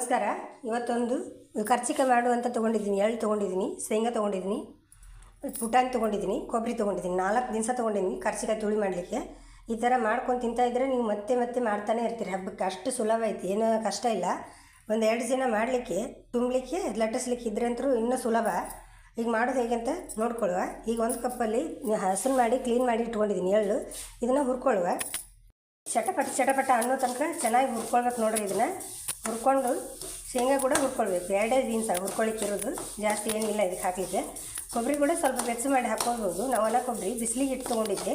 ನಮಸ್ಕಾರ. ಇವತ್ತೊಂದು ಕರ್ಚಿಕಾಯಿ ಮಾಡುವಂತ ತೊಗೊಂಡಿದ್ದೀನಿ. ಎಳ್ಳು ತೊಗೊಂಡಿದ್ದೀನಿ, ಶೇಂಗಾ ತೊಗೊಂಡಿದ್ದೀನಿ, ಪುಟಾಣಿ ತೊಗೊಂಡಿದ್ದೀನಿ, ಕೊಬ್ಬರಿ ತೊಗೊಂಡಿದ್ದೀನಿ, ನಾಲ್ಕು ದಿವಸ ತೊಗೊಂಡಿದ್ದೀನಿ ಕರ್ಚಿಕಾಯಿ ತುಳಿ ಮಾಡಲಿಕ್ಕೆ. ಈ ಥರ ಮಾಡ್ಕೊಂಡು ತಿಂತಾ ಇದ್ದರೆ ನೀವು ಮತ್ತೆ ಮತ್ತೆ ಮಾಡ್ತಾನೆ ಇರ್ತೀರಿ. ಹಬ್ಬಕ್ಕೆ ಅಷ್ಟು ಸುಲಭ ಐತಿ. ಏನೂ ಕಷ್ಟ ಇಲ್ಲ. ಒಂದು ಎರಡು ದಿನ ಮಾಡಲಿಕ್ಕೆ, ತುಂಬಲಿಕ್ಕೆ, ಲಟ್ಟಿಸ್ಲಿಕ್ಕೆ ಇದ್ರೆ ಅಂತೂ ಇನ್ನೂ ಸುಲಭ. ಈಗ ಮಾಡೋದು ಹೇಗೆ ಅಂತ ನೋಡ್ಕೊಳ್ಳುವ. ಈಗ ಒಂದು ಕಪ್ಪಲ್ಲಿ ಹಸನ್ ಮಾಡಿ ಕ್ಲೀನ್ ಮಾಡಿ ಇಟ್ಕೊಂಡಿದ್ದೀನಿ ಎಳ್ಳು. ಇದನ್ನು ಹುರ್ಕೊಳ್ಳುವ. ಚಟಪಟ ಚಟಪಟ ಅನ್ನೋ ತನಕ ಚೆನ್ನಾಗಿ ಹುರ್ಕೊಳ್ಬೇಕು ನೋಡ್ರಿ ಇದನ್ನು. ಹುರ್ಕೊಂಡು ಶೇಂಗಾ ಕೂಡ ಹುರ್ಕೊಳ್ಬೇಕು. ಎರಡೇ ದಿನಸ ಹುರ್ಕೊಳಿಕ್ಕೆ ಇರೋದು ಜಾಸ್ತಿ ಏನಿಲ್ಲ ಇದಕ್ಕೆ ಹಾಕಿದ್ದೆ. ಕೊಬ್ಬರಿ ಕೂಡ ಸ್ವಲ್ಪ ಬೆಚ್ಚ ಮಾಡಿ ಹಾಕ್ಕೊಳ್ಬೋದು. ನಾವು ಒಣ ಕೊಬ್ಬರಿ ಬಿಸಿಲಿಗೆ ಇಟ್ಟು ತೊಗೊಂಡಿದ್ದೆ.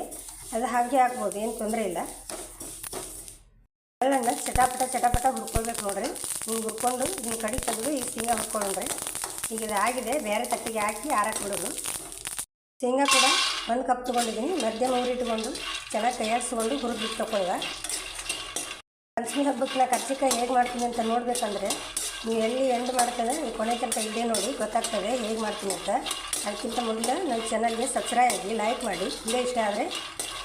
ಅದು ಹಾಗೆ ಹಾಕ್ಬೋದು. ಏನು ತೊಂದರೆ ಇಲ್ಲ. ಎಳ್ಳನ್ನು ಚಟಾಪಟ ಚಟಾಪಟ ಹುರ್ಕೊಳ್ಬೇಕು ನೋಡ್ರಿ. ಹಿಂಗೆ ಹುರ್ಕೊಂಡು ಹಿಂಗೆ ಕಡಿ ತೆಗೆದು ಈಗ ಶೇಂಗಾ ಹುರ್ಕೊಂಡ್ರೆ ಈಗ ಇದು ಆಗಿದೆ. ಬೇರೆ ತಟ್ಟಿಗೆ ಹಾಕಿ ಆರಕ್ಕೆ ಬಿಡೋದು. ಶೇಂಗಾ ಕೂಡ ಒಂದು ಕಪ್ ತೊಗೊಂಡಿದ್ದೀನಿ. ಮಧ್ಯಮ ಊರಿಟ್ಕೊಂಡು ಚೆನ್ನಾಗಿ ತಯಾರಿಸ್ಕೊಂಡು ಹುರಿದು ಬಿಟ್ಟು ತಗೊಳ್ಳುವ. ಪಂಚಮಿ ಹಬ್ಬಕ್ಕೆ ನಾ ಕರ್ಜಿಕಾಯಿ ಹೇಗೆ ಮಾಡ್ತೀನಿ ಅಂತ ನೋಡಬೇಕಂದ್ರೆ ನೀವು ಎಲ್ಲಿ ಎಂಡ್ ಮಾಡ್ತದೆ ನೀವು ಕೊನೆ ತನಕ ಇಲ್ಲೇ ನೋಡಿ, ಗೊತ್ತಾಗ್ತದೆ ಹೇಗೆ ಮಾಡ್ತೀನಿ ಅಂತ. ಅದಕ್ಕಿಂತ ಮುಂದೆ ನನ್ನ ಚಾನಲ್ಗೆ ಸಬ್ಸ್ಕ್ರೈಬ್ ಆಗಿ ಲೈಕ್ ಮಾಡಿ ಇಲ್ಲೇ ಇಷ್ಟ ಆದರೆ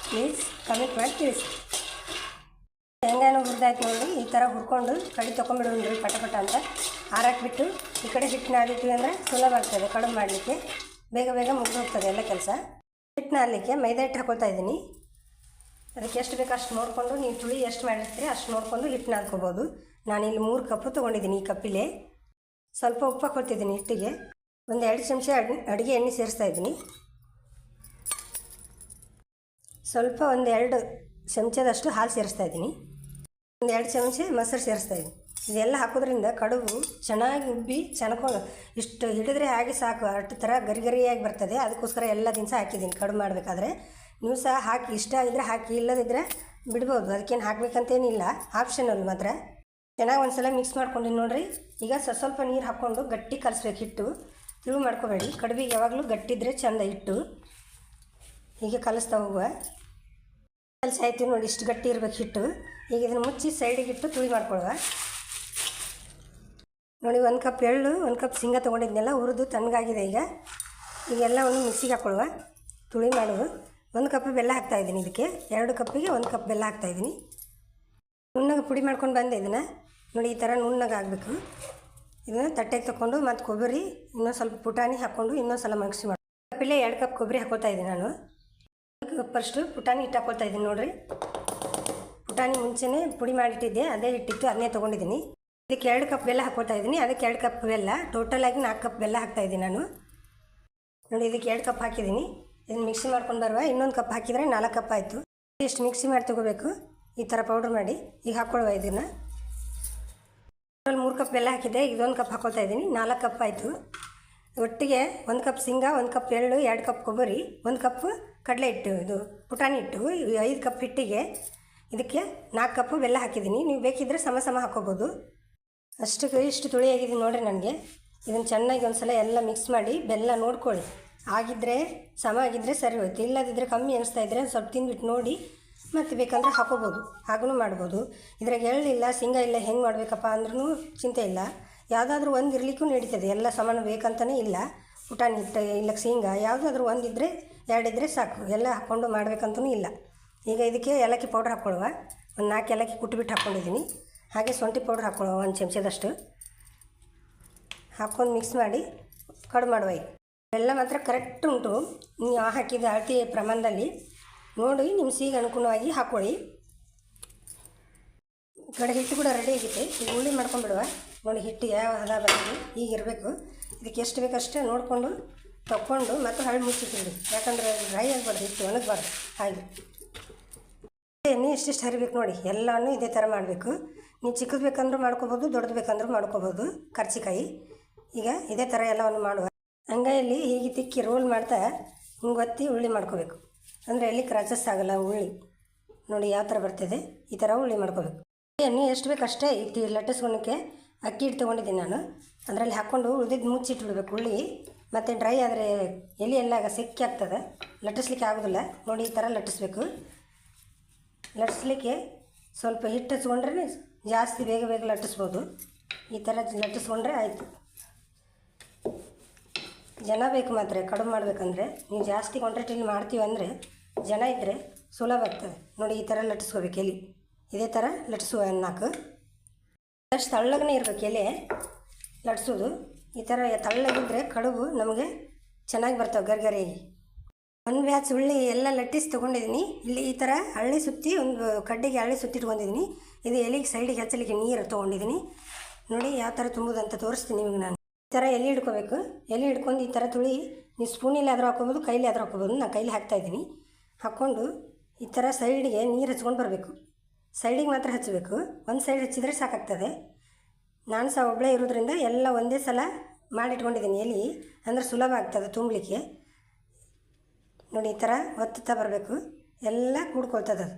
ಪ್ಲೀಸ್ ಕಮೆಂಟ್ ಮಾಡಿ ತಿಳಿಸಿ. ಶೇಂಗಾನು ಹುರಿದಾಯ್ತು ನೋಡಿ, ಈ ಥರ ಹುರ್ಕೊಂಡು ಕಡಿ ಪಟ ಪಟ ಅಂತ ಹಾರಾಕ್ಬಿಟ್ಟು ಈ ಕಡೆ ಹಿಟ್ಟು ನಾದಿಟ್ವಿ ಅಂದರೆ ಸುಲಭ ಆಗ್ತದೆ ಕಡಿಮೆ ಮಾಡಲಿಕ್ಕೆ. ಬೇಗ ಬೇಗ ಮುಗಿದೋಗ್ತದೆ ಎಲ್ಲ ಕೆಲಸ. ಹಿಟ್ಟನ್ನ ನಾದಲಿಕ್ಕೆ ಮೈದಾ ಹಿಟ್ಟು ಹಾಕೊಳ್ತಾ ಇದ್ದೀನಿ. ಅದಕ್ಕೆ ಎಷ್ಟು ಬೇಕು ಅಷ್ಟು ನೋಡಿಕೊಂಡು, ನೀವು ತುಳಿ ಎಷ್ಟು ಮಾಡಿರ್ತೀರಿ ಅಷ್ಟು ನೋಡಿಕೊಂಡು ಹಿಟ್ಟು ನಾದ್ಕೋಬೋದು ನಾನಿಲ್ಲಿ ಮೂರು ಕಪ್ಪು ತೊಗೊಂಡಿದ್ದೀನಿ ಈ ಕಪ್ಪಿಲೆ. ಸ್ವಲ್ಪ ಉಪ್ಪು ಕೊಡ್ತಿದ್ದೀನಿ ಹಿಟ್ಟಿಗೆ. ಒಂದು ಎರಡು ಚಮಚ ಅಡ್, ಅಡುಗೆ ಎಣ್ಣೆ ಸೇರಿಸ್ತಾ ಇದ್ದೀನಿ. ಸ್ವಲ್ಪ ಒಂದು ಎರಡು ಚಮಚದಷ್ಟು ಹಾಲು ಸೇರಿಸ್ತಾ ಇದ್ದೀನಿ. ಒಂದು ಎರಡು ಚಮಚ ಮೊಸರು ಸೇರಿಸ್ತಾ ಇದ್ದೀನಿ. ಇದೆಲ್ಲ ಹಾಕೋದ್ರಿಂದ ಕಡುಬು ಚೆನ್ನಾಗಿ ಉಬ್ಬಿ ಚೆನ್ಕೊಂಡು, ಇಷ್ಟು ಹಿಡಿದ್ರೆ ಹಾಗೆ ಸಾಕು. ಅಷ್ಟು ಥರ ಗರಿ ಗರಿಯಾಗಿ ಬರ್ತದೆ. ಅದಕ್ಕೋಸ್ಕರ ಎಲ್ಲ ದಿನಸ ಹಾಕಿದ್ದೀನಿ ಕಡುಬು ಮಾಡಬೇಕಾದ್ರೆ. ನೀವು ಸಹ ಹಾಕಿ, ಇಷ್ಟ ಇದ್ದರೆ ಹಾಕಿ ಇಲ್ಲದಿದ್ದರೆ ಬಿಡ್ಬೋದು. ಅದಕ್ಕೇನು ಹಾಕಬೇಕಂತೇನಿಲ್ಲ. ಆಪ್ಷನಲ್ ಮಾತ್ರ. ಚೆನ್ನಾಗಿ ಒಂದು ಸಲ ಮಿಕ್ಸ್ ಮಾಡ್ಕೊಂಡಿನಿ ನೋಡಿರಿ. ಈಗ ಸ್ವಲ್ಪ ಸ್ವಲ್ಪ ನೀರು ಹಾಕ್ಕೊಂಡು ಗಟ್ಟಿ ಕಲಿಸ್ಬೇಕು ಹಿಟ್ಟು. ತಿಳು ಮಾಡ್ಕೋಬೇಡಿ. ಕಡುಬಿಗೆ ಯಾವಾಗಲೂ ಗಟ್ಟಿದ್ರೆ ಚೆಂದ ಇಟ್ಟು ಹೀಗೆ ಕಲಿಸ್ತಾ ಹೋಗುವ. ಕಲಸಿ ಆಯ್ತು ನೋಡಿ, ಇಷ್ಟು ಗಟ್ಟಿ ಇರ್ಬೇಕು ಹಿಟ್ಟು. ಈಗ ಇದನ್ನು ಮುಚ್ಚಿ ಸೈಡಿಗೆ ಇಟ್ಟು ತುಳಿ ಮಾಡ್ಕೊಳುವ ನೋಡಿ, ಒಂದು ಕಪ್ ಎಳ್ಳು, ಒಂದು ಕಪ್ ಶೇಂಗಾ ತೊಗೊಂಡಿದ್ನೆಲ್ಲ, ಹುರಿದು ತಣ್ಣಗಾಗಿದೆ ಈಗ. ಈಗೆಲ್ಲ ಒಂದು ಮಿಕ್ಸಿಗೆ ಹಾಕ್ಕೊಳ್ಳುವ ತುಳಿ ಮಾಡೋದು ಒಂದು ಕಪ್ ಬೆಲ್ಲ ಹಾಕ್ತಾಯಿದ್ದೀನಿ ಇದಕ್ಕೆ. ಎರಡು ಕಪ್ಪಿಗೆ ಒಂದು ಕಪ್ ಬೆಲ್ಲ ಹಾಕ್ತಾಯಿದ್ದೀನಿ ನುಣ್ಣಗೆ ಪುಡಿ ಮಾಡ್ಕೊಂಡು ಬಂದೆ ಇದನ್ನು. ನೋಡಿ, ಈ ಥರ ನುಣ್ಣಗೆ ಆಗಬೇಕು. ಇದನ್ನು ತಟ್ಟೆಗೆ ತಗೊಂಡು ಮತ್ತು ಕೊಬ್ಬರಿ, ಇನ್ನೊಂದು ಸ್ವಲ್ಪ ಪುಟಾಣಿ ಹಾಕ್ಕೊಂಡು ಇನ್ನೊಂದು ಸಲ ಮಿಕ್ಸಿ ಮಾಡಿ. ಕಪ್ಪಿಲೆ ಎರಡು ಕಪ್ ಕೊಬ್ಬರಿ ಹಾಕೋತಾ ಇದ್ದೀನಿ ನಾನು. ಫಸ್ಟು ಪುಟಾಣಿ ಹಿಟ್ಟು ಹಾಕೋತಾ ಇದ್ದೀನಿ ನೋಡಿರಿ. ಪುಟಾಣಿ ಮುಂಚೆನೇ ಪುಡಿ ಮಾಡಿಟ್ಟಿದ್ದೆ, ಅದೇ ಹಿಟ್ಟಿತ್ತು ಅದನ್ನೇ ತೊಗೊಂಡಿದ್ದೀನಿ. ಇದಕ್ಕೆ ಎರಡು ಕಪ್ ಬೆಲ್ಲ ಹಾಕೋತಾ ಇದ್ದೀನಿ. ಅದಕ್ಕೆ ಎರಡು ಕಪ್ ಬೆಲ್ಲ. ಟೋಟಲಾಗಿ ನಾಲ್ಕು ಕಪ್ ಬೆಲ್ಲ ಹಾಕ್ತಾ ಇದ್ದೀನಿ ನಾನು. ನೋಡಿ, ಇದಕ್ಕೆ ಎರಡು ಕಪ್ ಹಾಕಿದ್ದೀನಿ. ಇದನ್ನು ಮಿಕ್ಸಿ ಮಾಡ್ಕೊಂಡು ಬರುವ. ಇನ್ನೊಂದು ಕಪ್ ಹಾಕಿದರೆ ನಾಲ್ಕು ಕಪ್ ಆಯಿತು. ಇಷ್ಟು ಮಿಕ್ಸಿ ಮಾಡಿ ತೊಗೋಬೇಕು. ಈ ಥರ ಪೌಡ್ರ್ ಮಾಡಿ. ಈಗ ಹಾಕ್ಕೊಳ್ಳುವ ಇದನ್ನು. ಮೂರು ಕಪ್ ಬೆಲ್ಲ ಹಾಕಿದ್ದೆ. ಈಗ ಇದೊಂದು ಕಪ್ ಹಾಕೊಳ್ತಾ ಇದ್ದೀನಿ. ನಾಲ್ಕು ಕಪ್ ಆಯಿತು. ಒಟ್ಟಿಗೆ ಒಂದು ಕಪ್ ಶೇಂಗಾ, ಒಂದು ಕಪ್ ಎಳ್ಳು, ಎರಡು ಕಪ್ ಕೊಬ್ಬರಿ, ಒಂದು ಕಪ್ ಕಡಲೆ ಹಿಟ್ಟು, ಇದು ಪುಟಾಣಿ ಹಿಟ್ಟು ಐದು ಕಪ್ ಹಿಟ್ಟಿಗೆ ಇದಕ್ಕೆ ನಾಲ್ಕು ಕಪ್ಪು ಬೆಲ್ಲ ಹಾಕಿದ್ದೀನಿ. ನೀವು ಬೇಕಿದ್ದರೆ ಸಮ ಸಮ ಹಾಕೋಬೋದು. ಅಷ್ಟಕ್ಕೆ ಇಷ್ಟು ತುಳಿಯಾಗಿದೆ ನೋಡಿರಿ ನನಗೆ. ಇದನ್ನು ಚೆನ್ನಾಗಿ ಒಂದು ಸಲ ಎಲ್ಲ ಮಿಕ್ಸ್ ಮಾಡಿ ಬೆಲ್ಲ ನೋಡ್ಕೊಳ್ಳಿ. ಆಗಿದ್ದರೆ ಸಮ ಆಗಿದ್ದರೆ ಸರಿ ಹೋಯ್ತು. ಇಲ್ಲದಿದ್ದರೆ ಕಮ್ಮಿ ಅನಿಸ್ತಾ ಇದ್ದರೆ ಸ್ವಲ್ಪ ತಿಂದ್ಬಿಟ್ಟು ನೋಡಿ ಮತ್ತು ಬೇಕಂದ್ರೆ ಹಾಕೋಬೋದು. ಹಾಗೂ ಮಾಡ್ಬೋದು. ಇದ್ರಾಗ ಎಳ್ಳಿಲ್ಲ ಸಿಂಗ ಇಲ್ಲ, ಹೆಂಗೆ ಮಾಡಬೇಕಪ್ಪ ಅಂದ್ರೂ ಚಿಂತೆ ಇಲ್ಲ. ಯಾವುದಾದ್ರೂ ಒಂದು ಇರಲಿಕ್ಕೂ ನಡೀತದೆ. ಎಲ್ಲ ಸಮಾನ ಬೇಕಂತಲೇ ಇಲ್ಲ. ಪುಟಾಣಿ ಹಿಟ್ಟು ಇಲ್ಲ, ಶೇಂಗ ಯಾವುದಾದ್ರೂ ಒಂದಿದ್ದರೆ ಎರಡಿದ್ದರೆ ಸಾಕು. ಎಲ್ಲ ಹಾಕ್ಕೊಂಡು ಮಾಡಬೇಕಂತೂ ಇಲ್ಲ. ಈಗ ಇದಕ್ಕೆ ಏಲಕ್ಕಿ ಪೌಡ್ರ್ ಹಾಕ್ಕೊಳ್ಳುವ. ಒಂದು ನಾಲ್ಕು ಏಲಕ್ಕಿ ಕುಟ್ಬಿಟ್ಟು ಹಾಕ್ಕೊಂಡಿದ್ದೀನಿ ಹಾಗೆ ಶುಂಠಿ ಪೌಡ್ರ್ ಹಾಕ್ಕೊಳ್ಳುವ ಒಂದು ಚಮಚದಷ್ಟು. ಹಾಕ್ಕೊಂಡು ಮಿಕ್ಸ್ ಮಾಡಿ ಕಡು ಮಾಡುವ ಈಗ. ಬೆಲ್ಲ ಮಾತ್ರ ಕರೆಕ್ಟ್ ಉಂಟು. ನೀವು ಹಾಕಿದ ಅಳತಿ ಪ್ರಮಾಣದಲ್ಲಿ. ನೋಡಿ ನಿಮ್ಮ ಸಿಹಿಗೆ ಅನುಗುಣವಾಗಿ ಹಾಕ್ಕೊಳ್ಳಿ ಈ ಕಡೆ ಹಿಟ್ಟು ಕೂಡ ರೆಡಿ ಆಗಿದೆ. ಈಗ ಉಳ್ಳಿ ಮಾಡ್ಕೊಂಡ್ಬಿಡುವ. ನೋಡಿ, ಹಿಟ್ಟು ಯಾವ ಹದ ಬಂದಿದೆ ಈಗಿರಬೇಕು ಇದಕ್ಕೆ ಎಷ್ಟು ಬೇಕಷ್ಟೇ ನೋಡಿಕೊಂಡು ತಕ್ಕೊಂಡು ಮತ್ತು ಹಳ್ಳಿ ಮುಚ್ಚಿಟ್ಟಿಡಿ ಯಾಕಂದರೆ ಡ್ರೈ ಆಗಬಾರ್ದು, ಹಿಟ್ಟು ಒಣಗಬಾರ್ದು. ಹಾಗೆ. ಎಣ್ಣೆ ಎಷ್ಟೆಷ್ಟು ಹರಿಬೇಕು ನೋಡಿ. ಎಲ್ಲನೂ ಇದೇ ಥರ ಮಾಡಬೇಕು. ನೀವು ಚಿಕ್ಕದು ಬೇಕಂದ್ರೂ ಮಾಡ್ಕೋಬೋದು, ದೊಡ್ಡದು ಬೇಕಂದ್ರೂ ಮಾಡ್ಕೋಬೋದು. ಕರ್ಚಿಕಾಯಿ. ಈಗ ಇದೇ ಥರ ಎಲ್ಲವನ್ನು ಮಾಡುವ. ಅಂಗೈಯಲ್ಲಿ ಹೀಗೆ ತಿಕ್ಕಿ ರೋಲ್ ಮಾಡ್ತಾ ಹಿಂಗೆ ಒತ್ತಿ ಉಳ್ಳಿ ಮಾಡ್ಕೋಬೇಕು. ಅಂದರೆ ಎಲ್ಲಿ ಕ್ರಾಚಸ್ ಆಗಲ್ಲ ಉಳ್ಳಿ ನೋಡಿ ಯಾವ ಥರ ಬರ್ತಿದೆ, ಈ ಥರ ಉಳ್ಳಿ ಮಾಡ್ಕೋಬೇಕು. ಎಣ್ಣೆ ಎಷ್ಟು ಬೇಕು ಅಷ್ಟೇ ಇಟ್ಟು ಲಟ್ಟಿಸ್ಕೊಳಕ್ಕೆ ಅಕ್ಕಿ ಹಿಟ್ಟು ತೊಗೊಂಡಿದ್ದೀನಿ ನಾನು. ಅದರಲ್ಲಿ ಹಾಕ್ಕೊಂಡು ಉಳಿದಿದ್ದು ಮುಚ್ಚಿಟ್ಬಿಡ್ಬೇಕು ಉಳ್ಳಿ ಮತ್ತು ಡ್ರೈ ಆದರೆ ಎಲೆ ಎಲ್ಲ ಸಿಕ್ಕಿ ಆಗ್ತದೆ. ಲಟ್ಟಿಸ್ಲಿಕ್ಕೆ ಆಗೋದಿಲ್ಲ. ನೋಡಿ ಈ ಥರ ಲಟ್ಟಿಸ್ಬೇಕು. ಲಟ್ಟಿಸ್ಲಿಕ್ಕೆ ಸ್ವಲ್ಪ ಹಿಟ್ಟು ಹಚ್ಕೊಂಡ್ರೆ ಜಾಸ್ತಿ ಬೇಗ ಬೇಗ ಲಟ್ಟಿಸ್ಬೋದು. ಈ ಥರ ಲಟ್ಟಿಸ್ಕೊಂಡ್ರೆ ಆಯಿತು. ಜನ ಬೇಕು ಮಾತ್ರ, ಕಡಿಮೆ ಮಾಡಬೇಕಂದ್ರೆ, ನೀವು ಜಾಸ್ತಿ ಕ್ವಾಂಟಿಟಿಲಿ ಮಾಡ್ತೀವಿ ಅಂದರೆ, ಜನ ಇದ್ದರೆ ಸುಲಭ ಆಗ್ತದೆ. ನೋಡಿ, ಈ ಥರ ಲಟ್ಟಿಸ್ಕೋಬೇಕು ಎಲೆ. ಇದೇ ಥರ ಲಟ್ಟಿಸುವ ನಾಲ್ಕು. ಅಷ್ಟು ತಳ್ಳಗನೇ ಇರಬೇಕು ಎಲೆ. ಲಟ್ಸೋದು ಈ ಥರ ತಳ್ಳಗಿದ್ರೆ ಕಡುಬು ನಮಗೆ ಚೆನ್ನಾಗಿ ಬರ್ತಾವೆ ಗರ್ಗರಿಯಾಗಿ ಒಂದು ಬ್ಯಾಚ್ ಉಳ್ಳಿ ಎಲ್ಲ ಲಟ್ಟಿಸಿ ತೊಗೊಂಡಿದ್ದೀನಿ ಇಲ್ಲಿ ಈ ಥರ ಹಳ್ಳಿ ಸುತ್ತಿ ಒಂದು ಕಡ್ಡಿಗೆ ಹಳ್ಳಿ ಸುತ್ತಿಟ್ಕೊಂಡಿದ್ದೀನಿ ಇದು ಎಲೆಗೆ ಸೈಡಿಗೆ ಹಚ್ಚಲಿಕ್ಕೆ ನೀರು ತೊಗೊಂಡಿದ್ದೀನಿ ನೋಡಿ, ಯಾವ ಥರ ತುಂಬುದಂತ ತೋರಿಸ್ತೀನಿ ನಿಮಗೆ ನಾನು. ಥರ ಎಲೆ ಹಿಡ್ಕೋಬೇಕು. ಎಲೆ ಹಿಡ್ಕೊಂಡು ಈ ಥರ ತುಳಿ ನೀವು ಸ್ಪೂನಲ್ಲಿ ಆದರೂ ಹಾಕೋಬೋದು ಕೈಲಿ ಆದರೂ ಹಾಕೋಬೋದು ನಾನು ಕೈಲಿ ಹಾಕ್ತಾಯಿದ್ದೀನಿ ಹಾಕ್ಕೊಂಡು ಈ ಥರ ಸೈಡಿಗೆ ನೀರು ಹಚ್ಕೊಂಡು ಬರಬೇಕು. ಸೈಡಿಗೆ ಮಾತ್ರ ಹಚ್ಚಬೇಕು. ಒಂದು ಸೈಡ್ ಹಚ್ಚಿದರೆ ಸಾಕಾಗ್ತದೆ. ನಾನು ಸಹ ಒಬ್ಬಳೇ ಇರೋದ್ರಿಂದ ಎಲ್ಲ ಒಂದೇ ಸಲ ಮಾಡಿಟ್ಕೊಂಡಿದ್ದೀನಿ ಎಲೆ. ಅಂದರೆ ಸುಲಭ ಆಗ್ತದೆ ತುಂಬಲಿಕ್ಕೆ. ನೋಡಿ, ಈ ಥರ ಒತ್ತುತ್ತಾ ಬರಬೇಕು. ಎಲ್ಲ ಕೂಡ್ಕೊಳ್ತದೆ ಅದು.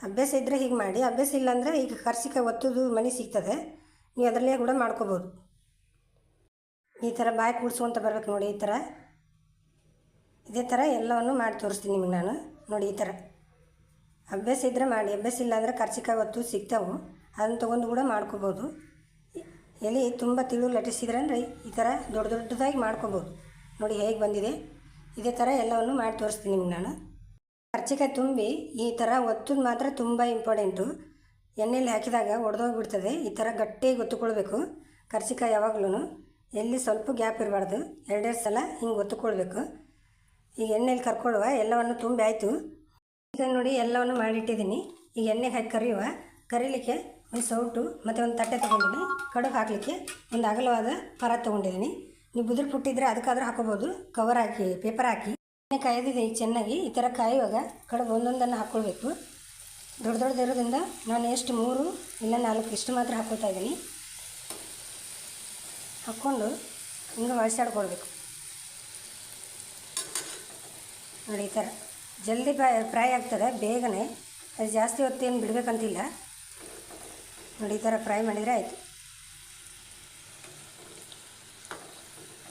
ಅಭ್ಯಾಸ ಇದ್ದರೆ ಹೀಗೆ ಮಾಡಿ. ಅಭ್ಯಾಸ ಇಲ್ಲಾಂದರೆ ಈಗ ಕರ್ಸಿಕಾಯಿ ಒತ್ತುದು ಮನೆ ಸಿಗ್ತದೆ. ನೀವು ಅದರಲ್ಲೇ ಕೂಡ ಮಾಡ್ಕೋಬೋದು. ಈ ಥರ ಬಾಯಿ ಕೂಡ್ಸ್ಕೊಂತ ಬರ್ಬೇಕು ನೋಡಿ ಈ ಥರ ಇದೇ ಥರ ಎಲ್ಲವನ್ನು ಮಾಡಿ ತೋರಿಸ್ತೀನಿ ನಿಮಗೆ ನಾನು. ನೋಡಿ ಈ ಥರ ಅಭ್ಯಾಸ ಇದ್ದರೆ ಮಾಡಿ. ಅಭ್ಯಾಸ ಇಲ್ಲ ಅಂದರೆ ಕರ್ಚಿಕಾಯಿ ಹೊತ್ತು ಸಿಗ್ತಾವೆ. ಅದನ್ನು ತೊಗೊಂಡು ಕೂಡ ಮಾಡ್ಕೋಬೋದು. ಎಲ್ಲಿ ತುಂಬ ತಿಳು ಲಟಿಸಿದ್ರೆ ಅಂದರೆ ಈ ಥರ ದೊಡ್ಡ ದೊಡ್ಡದಾಗಿ ಮಾಡ್ಕೋಬೋದು. ನೋಡಿ ಹೇಗೆ ಬಂದಿದೆ. ಇದೇ ಥರ ಎಲ್ಲವನ್ನು ಮಾಡಿ ತೋರಿಸ್ತೀನಿ ನಿಮ್ಗೆ ನಾನು. ಕರ್ಚಿಕಾಯಿ ತುಂಬಿ ಈ ಥರ ಒತ್ತದು ಮಾತ್ರ ತುಂಬ ಇಂಪಾರ್ಟೆಂಟು ಎಣ್ಣೆಯಲ್ಲಿ ಹಾಕಿದಾಗ ಒಡೆದೋಗ್ಬಿಡ್ತದೆ. ಈ ಥರ ಗಟ್ಟಿಯಾಗಿ ಒತ್ತುಕೊಳ್ಬೇಕು ಕರ್ಸಿಕಾಯಿ ಯಾವಾಗಲೂ ಎಲ್ಲಿ ಸ್ವಲ್ಪ ಗ್ಯಾಪ್ ಇರಬಾರ್ದು. ಎರಡೆರಡು ಸಲ ಹಿಂಗೆ ಒತ್ತುಕೊಳ್ಬೇಕು ಈಗ ಎಣ್ಣೆಯಲ್ಲಿ ಕರ್ಕೊಳ್ಳುವ. ಎಲ್ಲವನ್ನು ತುಂಬಿ ಆಯಿತು. ಈಗ ನೋಡಿ ಎಲ್ಲವನ್ನು ಮಾಡಿಟ್ಟಿದ್ದೀನಿ. ಈಗ ಎಣ್ಣೆಗೆ ಹಾಕಿ ಕರಿಯುವ. ಕರೀಲಿಕ್ಕೆ ಒಂದು ಸೌಟು ಮತ್ತು ಒಂದು ತಟ್ಟೆ ತೊಗೊಂಡಿದ್ದೀನಿ. ಕಡುಬು ಹಾಕಲಿಕ್ಕೆ ಒಂದು ಅಗಲವಾದ ಪರ ತೊಗೊಂಡಿದ್ದೀನಿ. ನೀವು ಬುದುರು ಪುಟ್ಟಿದ್ರೆ ಅದಕ್ಕಾದ್ರೂ ಹಾಕೋಬೋದು. ಕವರ್ ಹಾಕಿ ಪೇಪರ್ ಹಾಕಿ. ಎಣ್ಣೆ ಕಾಯ್ದಿದೆ ಈಗ ಚೆನ್ನಾಗಿ. ಈ ಥರ ಕಾಯುವಾಗ ಕಡುಬು ಒಂದೊಂದನ್ನು ಹಾಕ್ಕೊಳ್ಬೇಕು. ದೊಡ್ಡ ದೊಡ್ಡದಿರೋದ್ರಿಂದ ನಾನು ಎಷ್ಟು ಮೂರು, ಇಲ್ಲ ನಾಲ್ಕು ಇಷ್ಟು ಮಾತ್ರ ಹಾಕೋತಾ ಇದ್ದೀನಿ. ಹಾಕ್ಕೊಂಡು ಹಿಂಗೆ ಹೊಳ್ಸಾಡ್ಕೊಳ್ಬೇಕು ನೋಡಿ ಈ ಥರ. ಜಲ್ದಿ ಫ್ರೈ ಆಗ್ತದೆ, ಬೇಗನೆ. ಅದು ಜಾಸ್ತಿ ಹೊತ್ತೇನು ಬಿಡಬೇಕಂತಿಲ್ಲ. ನೋಡಿ ಈ ಥರ ಫ್ರೈ ಮಾಡಿದರೆ ಆಯಿತು.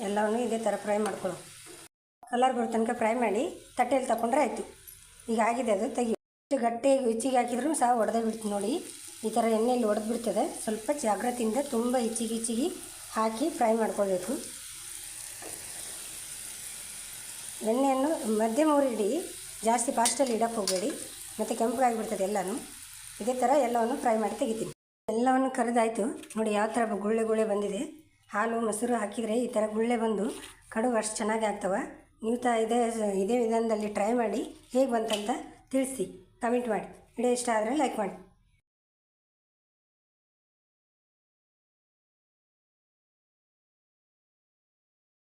ಎಲ್ಲವನ್ನು ಇದೇ ಥರ ಫ್ರೈ ಮಾಡ್ಕೊಳ್ಳೋ ಕಲರ್ ಬರೋ ತನಕ ಫ್ರೈ ಮಾಡಿ ತಟ್ಟೆಯಲ್ಲಿ ತಗೊಂಡ್ರೆ ಆಯಿತು. ಈಗ ಆಗಿದೆ ಅದು ತೆಗಿ ಎಷ್ಟು ಗಟ್ಟಿಯಾಗಿ ಹೆಚ್ಚಿಗೆ ಹಾಕಿದ್ರೂ ಸಹ ಒಡೆದೇ ಬಿಡ್ತು ನೋಡಿ. ಈ ಥರ ಎಣ್ಣೆಯಲ್ಲಿ ಒಡೆದು ಬಿಡ್ತದೆ. ಸ್ವಲ್ಪ ಜಾಗ್ರತೆಯಿಂದ ತುಂಬ ಹೆಚ್ಚಿಗೆ ಹೆಚ್ಚಿಗೆ ಹಾಕಿ ಫ್ರೈ ಮಾಡ್ಕೊಳ್ಬೇಕು. ಎಣ್ಣೆಯನ್ನು ಮಧ್ಯಮ ಉರಿಡಿ ಜಾಸ್ತಿ ಫಾಸ್ಟಲ್ಲಿ ಇಡಕ್ಕೆ ಹೋಗಬೇಡಿ. ಮತ್ತು ಕೆಂಪಗಾಗಿಬಿಡ್ತದೆ ಎಲ್ಲನೂ. ಇದೇ ಥರ ಎಲ್ಲವನ್ನು ಫ್ರೈ ಮಾಡಿ ತೆಗಿತೀನಿ. ಎಲ್ಲವನ್ನು ಕರೆದಾಯಿತು. ನೋಡಿ ಯಾವ ಥರ ಗುಳ್ಳೆ ಗುಳ್ಳೆ ಬಂದಿದೆ. ಹಾಲು, ಮೊಸರು ಹಾಕಿದರೆ ಈ ಥರ ಗುಳ್ಳೆ ಬಂದು ಕಡುಬು ಅಷ್ಟು ಚೆನ್ನಾಗಿ ಆಗ್ತವೆ. ನೀವು ತ ಇದೇ ಇದೇ ವಿಧಾನದಲ್ಲಿ ಟ್ರೈ ಮಾಡಿ ಹೇಗೆ ಬಂತಂತ ತಿಳಿಸಿ. ಕಮೆಂಟ್ ಮಾಡಿ ವಿಡಿಯೋ ಇಷ್ಟ ಆದರೆ ಲೈಕ್ ಮಾಡಿ